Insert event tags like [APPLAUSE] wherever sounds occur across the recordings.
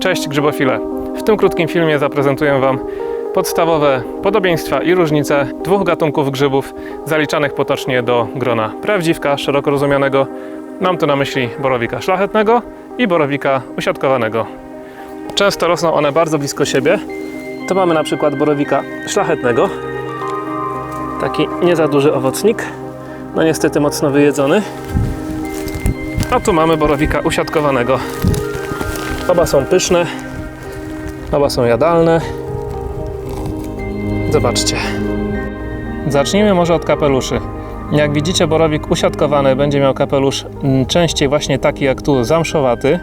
Cześć grzybofile! W tym krótkim filmie zaprezentuję Wam podstawowe podobieństwa i różnice dwóch gatunków grzybów zaliczanych potocznie do grona prawdziwka szeroko rozumianego. Mam tu na myśli borowika szlachetnego i borowika usiadkowanego. Często rosną one bardzo blisko siebie. To mamy na przykład borowika szlachetnego. Taki nie za duży owocnik. No niestety mocno wyjedzony. A tu mamy borowika usiadkowanego. Oba są pyszne, oba są jadalne. Zobaczcie. Zacznijmy może od kapeluszy. Jak widzicie, borowik usiadkowany będzie miał kapelusz mm, częściej właśnie taki jak tu, zamszowaty.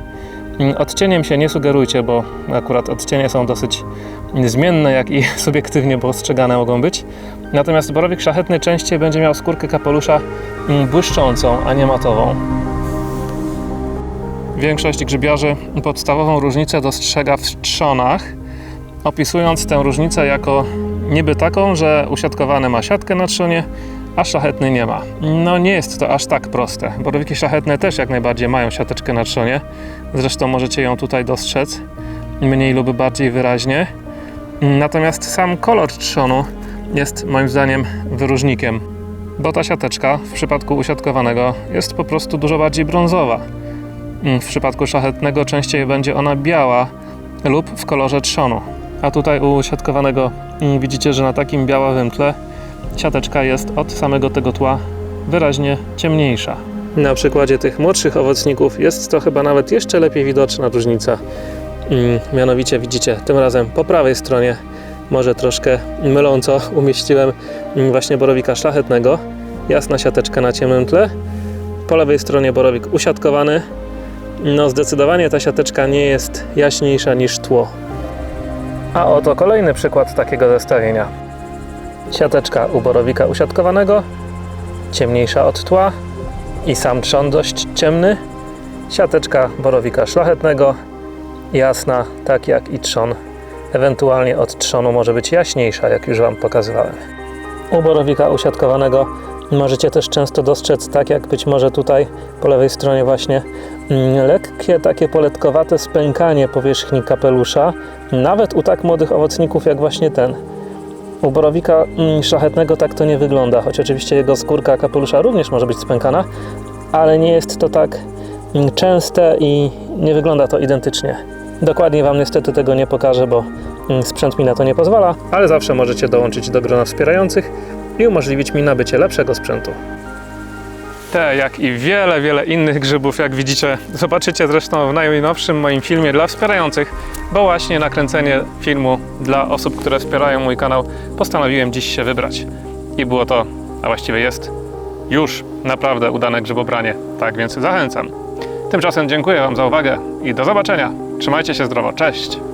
Mm, Odcieniem się nie sugerujcie, bo akurat odcienie są dosyć zmienne, jak i [LAUGHS] subiektywnie postrzegane mogą być. Natomiast borowik szlachetny częściej będzie miał skórkę kapelusza mm, błyszczącą, a nie matową. Większość grzybiarzy podstawową różnicę dostrzega w trzonach, opisując tę różnicę jako niby taką, że usiadkowany ma siatkę na trzonie, a szlachetny nie ma. No nie jest to aż tak proste. Borowiki szlachetne też jak najbardziej mają siateczkę na trzonie. Zresztą możecie ją tutaj dostrzec mniej lub bardziej wyraźnie. Natomiast sam kolor trzonu jest moim zdaniem wyróżnikiem, bo ta siateczka w przypadku usiadkowanego jest po prostu dużo bardziej brązowa. W przypadku szlachetnego częściej będzie ona biała lub w kolorze trzonu. A tutaj u siatkowanego mm, widzicie, że na takim białawym tle siateczka jest od samego tego tła wyraźnie ciemniejsza. Na przykładzie tych młodszych owocników jest to chyba nawet jeszcze lepiej widoczna różnica. Mm, Mianowicie widzicie, tym razem po prawej stronie, może troszkę myląco, umieściłem mm, właśnie borowika szlachetnego. Jasna siateczka na ciemnym tle. Po lewej stronie borowik usiadkowany, no zdecydowanie ta siateczka nie jest jaśniejsza niż tło. A oto kolejny przykład takiego zestawienia. Siateczka u borowika usiadkowanego, ciemniejsza od tła i sam trzon dość ciemny. Siateczka borowika szlachetnego, jasna, tak jak i trzon. Ewentualnie od trzonu może być jaśniejsza, jak już Wam pokazywałem. U borowika usiadkowanego możecie też często dostrzec, tak jak być może tutaj po lewej stronie właśnie, mm, lekkie takie poletkowate spękanie powierzchni kapelusza, nawet u tak młodych owocników jak właśnie ten. U borowika mm, szlachetnego tak to nie wygląda, choć oczywiście jego skórka kapelusza również może być spękana, ale nie jest to tak mm, częste i nie wygląda to identycznie. Dokładnie Wam niestety tego nie pokażę, bo sprzęt mi na to nie pozwala, ale zawsze możecie dołączyć do grona wspierających i umożliwić mi nabycie lepszego sprzętu. Te, jak i wiele, wiele innych grzybów, jak widzicie, zobaczycie zresztą w najnowszym moim filmie dla wspierających, bo właśnie nakręcenie filmu dla osób, które wspierają mój kanał, postanowiłem dziś się wybrać. I było to, a właściwie jest, już naprawdę udane grzybobranie, tak więc zachęcam. Tymczasem dziękuję Wam za uwagę i do zobaczenia. Trzymajcie się zdrowo, cześć!